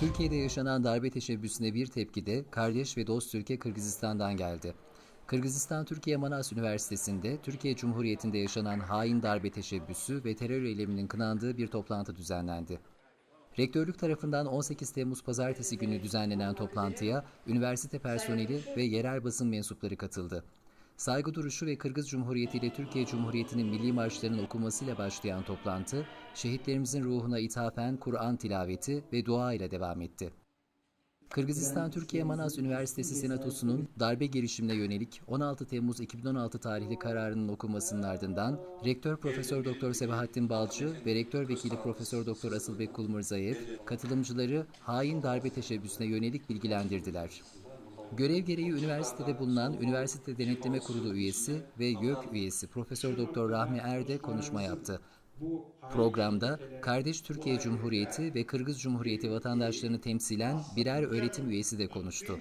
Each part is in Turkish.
Türkiye'de yaşanan darbe teşebbüsüne bir tepki de kardeş ve dost ülke Kırgızistan'dan geldi. Kırgızistan Türkiye Manas Üniversitesi'nde Türkiye Cumhuriyeti'nde yaşanan hain darbe teşebbüsü ve terör eyleminin kınandığı bir toplantı düzenlendi. Rektörlük tarafından 18 Temmuz pazartesi günü düzenlenen toplantıya üniversite personeli ve yerel basın mensupları katıldı. Saygı duruşu ve Kırgız Cumhuriyeti ile Türkiye Cumhuriyeti'nin milli marşlarının okunmasıyla başlayan toplantı, şehitlerimizin ruhuna ithafen Kur'an tilaveti ve dua ile devam etti. Kırgızistan Türkiye Manas Üniversitesi Senatosu'nun darbe girişimine yönelik 16 Temmuz 2016 tarihli kararının okunmasının ardından Rektör Profesör Doktor Sebahattin Balcı ve Rektör Vekili Profesör Doktor Asılbek Kulmurzayev katılımcıları hain darbe teşebbüsüne yönelik bilgilendirdiler. Görev gereği üniversitede bulunan Üniversite Denetleme Kurulu üyesi ve YÖK üyesi Profesör Doktor Rahmi Erde konuşma yaptı. Programda kardeş Türkiye Cumhuriyeti ve Kırgız Cumhuriyeti vatandaşlarını temsilen birer öğretim üyesi de konuştu.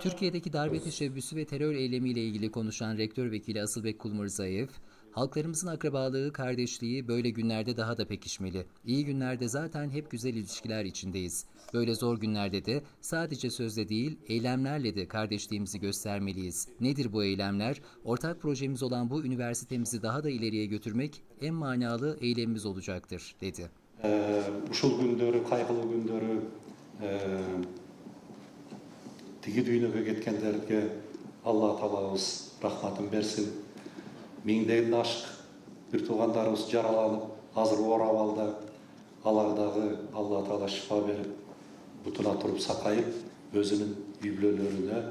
Türkiye'deki darbe teşebbüsü ve terör eylemiyle ilgili konuşan Rektör Vekili Asılbek Kulmurzayev, Halklarımızın akrabalığı, kardeşliği böyle günlerde daha da pekişmeli. İyi günlerde zaten hep güzel ilişkiler içindeyiz. Böyle zor günlerde de sadece sözle değil, eylemlerle de kardeşliğimizi göstermeliyiz. Nedir bu eylemler? Ortak projemiz olan bu üniversitemizi daha da ileriye götürmek en manalı eylemimiz olacaktır, dedi. Ee, uşul gündörü, kaygılı gündörü, ee, e, tigi düğünöge ketkenlerge Allah Taala'bыз rahmatın bersin миңдеген ашык бир туугандарыбыз жараланып азыр оорабалда аларга дагы алла таала шифа берип бутуна туруп сакайып өзүнүн үй бүлөлөрүнө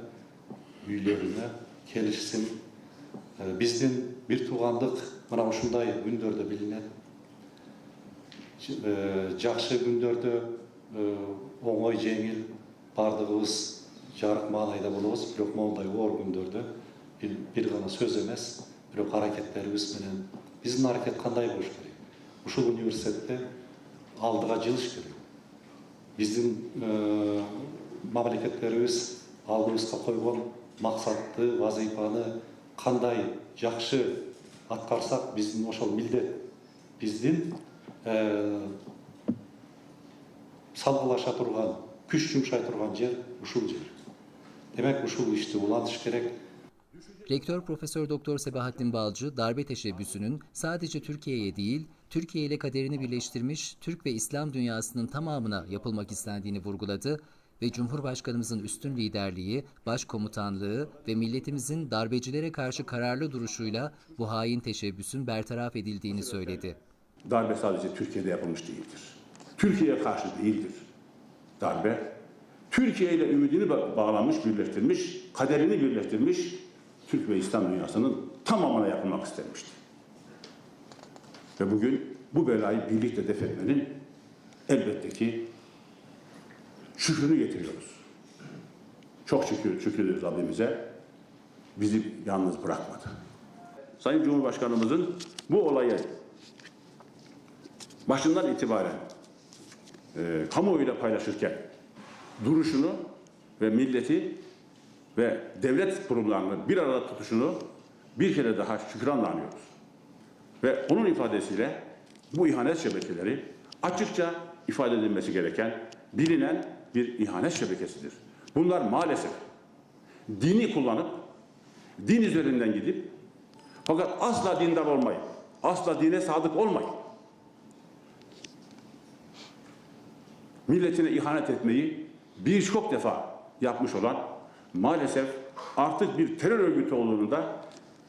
үйлөрүнө келишсин Э, биздин бир туугандык мына ушундай күндөрдө билинет Э, жакшы күндөрдө э, оңой жеңил баардыгыбыз жарык маанайда болобуз бирок моундай оор күндөрдө бир, бир гана сөз эмес бирок аракеттерибиз менен биздин аракет кандай болуш керек ушул университетте алдыга жылыш керек биздин мамлекеттерибиз алдыбызга койгон максатты вазыйфаны кандай жакшы аткарсак биздин ошол милдет биздин салгылаша турган күч жумшай турган жер ушул жер демек ушул ишти улантыш керек Rektör Profesör Doktor Sebahattin Balcı darbe teşebbüsünün sadece Türkiye'ye değil, Türkiye ile kaderini birleştirmiş Türk ve İslam dünyasının tamamına yapılmak istendiğini vurguladı ve Cumhurbaşkanımızın üstün liderliği, başkomutanlığı ve milletimizin darbecilere karşı kararlı duruşuyla bu hain teşebbüsün bertaraf edildiğini söyledi. Darbe sadece Türkiye'de yapılmış değildir. Türkiye'ye karşı değildir. Darbe, Türkiye ile ümidini ba- bağlamış, birleştirmiş, kaderini birleştirmiş, Türk ve İslam dünyasının tamamına yapılmak istenmiştir. Ve bugün bu belayı birlikte def etmenin elbette ki şükrünü getiriyoruz. Çok şükür, şükür Rabbimize bizi yalnız bırakmadı. Sayın Cumhurbaşkanımızın bu olayı başından itibaren e, kamuoyuyla paylaşırken duruşunu ve milleti ve devlet kurumlarını bir arada tutuşunu bir kere daha şükranla anıyoruz. Ve onun ifadesiyle bu ihanet şebekeleri açıkça ifade edilmesi gereken bilinen bir ihanet şebekesidir. Bunlar maalesef dini kullanıp din üzerinden gidip fakat asla dindar olmayın. Asla dine sadık olmayın. milletine ihanet etmeyi birçok defa yapmış olan maalesef artık bir terör örgütü olduğunda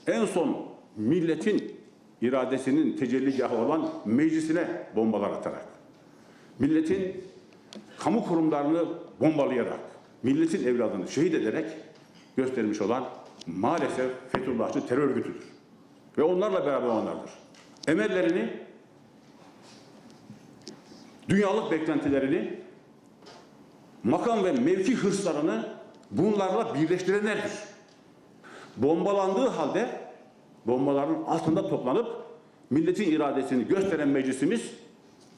en son milletin iradesinin tecelligahı olan meclisine bombalar atarak, milletin kamu kurumlarını bombalayarak, milletin evladını şehit ederek göstermiş olan maalesef Fethullahçı terör örgütüdür. Ve onlarla beraber olanlardır. Emellerini dünyalık beklentilerini, makam ve mevki hırslarını bunlarla birleştirenlerdir. Bombalandığı halde bombaların altında toplanıp milletin iradesini gösteren meclisimiz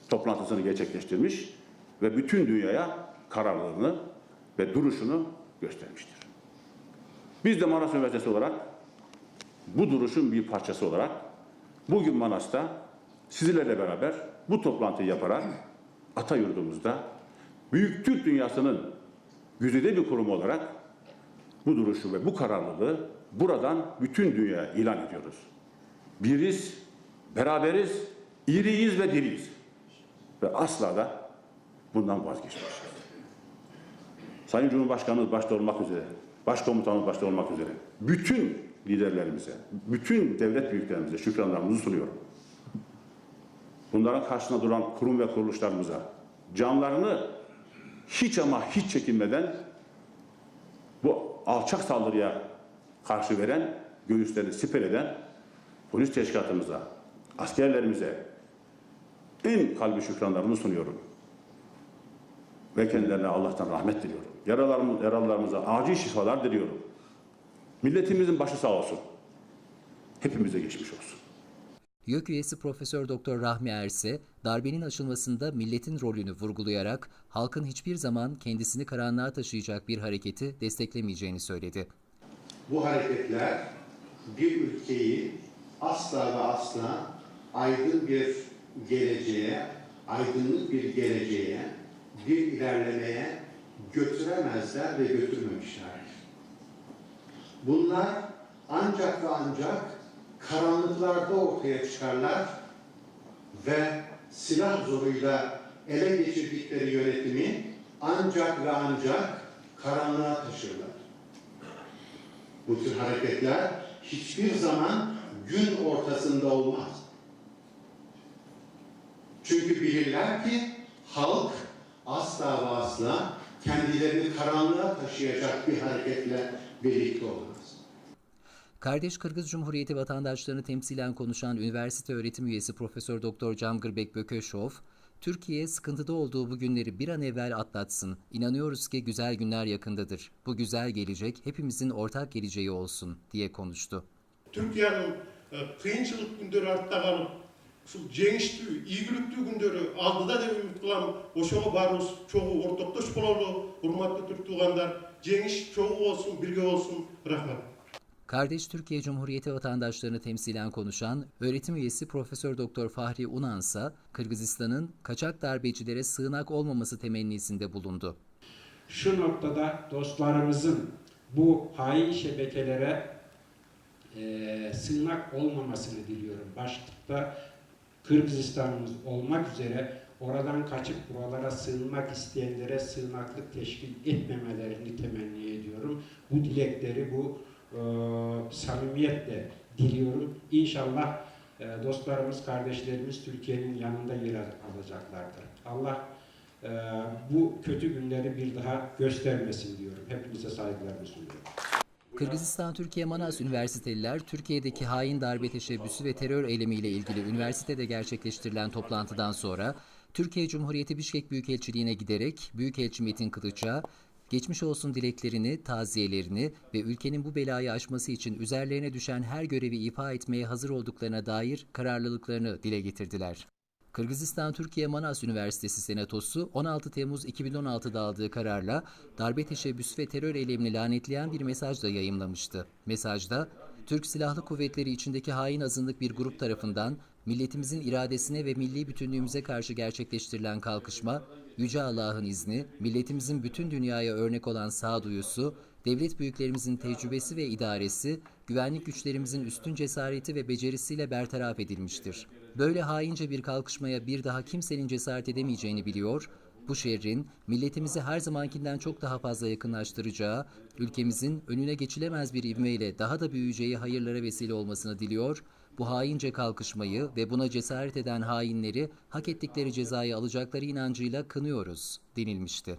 toplantısını gerçekleştirmiş ve bütün dünyaya kararlılığını ve duruşunu göstermiştir. Biz de Manas Üniversitesi olarak bu duruşun bir parçası olarak bugün Manas'ta sizlerle beraber bu toplantıyı yaparak ata yurdumuzda Büyük Türk dünyasının güzide bir kurum olarak bu duruşu ve bu kararlılığı buradan bütün dünyaya ilan ediyoruz. Biriz, beraberiz, iriyiz ve diriyiz. Ve asla da bundan vazgeçmeyeceğiz. Sayın Cumhurbaşkanımız başta olmak üzere, Başkomutanımız başta olmak üzere bütün liderlerimize, bütün devlet büyüklerimize şükranlarımızı sunuyorum. Bunların karşısında duran kurum ve kuruluşlarımıza canlarını hiç ama hiç çekinmeden bu alçak saldırıya karşı veren, göğüslerini siper eden polis teşkilatımıza, askerlerimize en kalbi şükranlarımı sunuyorum. Ve kendilerine Allah'tan rahmet diliyorum. Yaralarımız, yaralılarımıza acil şifalar diliyorum. Milletimizin başı sağ olsun. Hepimize geçmiş olsun. YÖK üyesi Profesör Doktor Rahmi Erse, darbenin aşılmasında milletin rolünü vurgulayarak halkın hiçbir zaman kendisini karanlığa taşıyacak bir hareketi desteklemeyeceğini söyledi. Bu hareketler bir ülkeyi asla ve asla aydın bir geleceğe, aydınlık bir geleceğe, bir ilerlemeye götüremezler ve götürmemişlerdir. Bunlar ancak ve ancak karanlıklarda ortaya çıkarlar ve silah zoruyla ele geçirdikleri yönetimi ancak ve ancak karanlığa taşırlar. Bu tür hareketler hiçbir zaman gün ortasında olmaz. Çünkü bilirler ki halk asla ve asla kendilerini karanlığa taşıyacak bir hareketle birlikte olmaz. Kardeş Kırgız Cumhuriyeti vatandaşlarını temsilen konuşan üniversite öğretim üyesi Profesör Doktor Camgırbek Bököşov, Türkiye sıkıntıda olduğu bu günleri bir an evvel atlatsın. İnanıyoruz ki güzel günler yakındadır. Bu güzel gelecek hepimizin ortak geleceği olsun diye konuştu. Türkiye'nin e, kıyınçılık günleri artta kalıp şu gençliği, iyiliklü günleri aldıda da ümit kılan oşoğu barız, çoğu ortaklaşıp olalı, hürmetli Türk tuğanlar, genç çoğu olsun, bilgi olsun, rahmet. Kardeş Türkiye Cumhuriyeti vatandaşlarını temsilen konuşan öğretim üyesi Profesör Doktor Fahri Unansa, Kırgızistan'ın kaçak darbecilere sığınak olmaması temennisinde bulundu. Şu noktada dostlarımızın bu hain şebekelere eee sığınak olmamasını diliyorum. Başta Kırgızistan'ımız olmak üzere oradan kaçıp buralara sığınmak isteyenlere sığınaklık teşkil etmemelerini temenni ediyorum. Bu dilekleri bu eee samimiyetle diliyorum. İnşallah eee, dostlarımız, kardeşlerimiz Türkiye'nin yanında yer alacaklardır. Allah eee, bu kötü günleri bir daha göstermesin diyorum. Hepinize saygılarımı sunuyorum. Kırgızistan Türkiye Manas Üniversiteliler Türkiye'deki hain darbe teşebbüsü ve terör eylemiyle ilgili üniversitede gerçekleştirilen toplantıdan sonra Türkiye Cumhuriyeti Bişkek Büyükelçiliğine giderek Büyükelçi Metin Kılıç'a geçmiş olsun dileklerini, taziyelerini ve ülkenin bu belayı aşması için üzerlerine düşen her görevi ifa etmeye hazır olduklarına dair kararlılıklarını dile getirdiler. Kırgızistan Türkiye Manas Üniversitesi Senatosu 16 Temmuz 2016'da aldığı kararla darbe teşebbüsü ve terör eylemini lanetleyen bir mesaj da yayımlamıştı. Mesajda, Türk Silahlı Kuvvetleri içindeki hain azınlık bir grup tarafından milletimizin iradesine ve milli bütünlüğümüze karşı gerçekleştirilen kalkışma, Yüce Allah'ın izni, milletimizin bütün dünyaya örnek olan sağduyusu, devlet büyüklerimizin tecrübesi ve idaresi, güvenlik güçlerimizin üstün cesareti ve becerisiyle bertaraf edilmiştir. Böyle haince bir kalkışmaya bir daha kimsenin cesaret edemeyeceğini biliyor, bu şerrin milletimizi her zamankinden çok daha fazla yakınlaştıracağı, ülkemizin önüne geçilemez bir ivmeyle daha da büyüyeceği hayırlara vesile olmasını diliyor, bu haince kalkışmayı ve buna cesaret eden hainleri hak ettikleri cezayı alacakları inancıyla kınıyoruz denilmişti.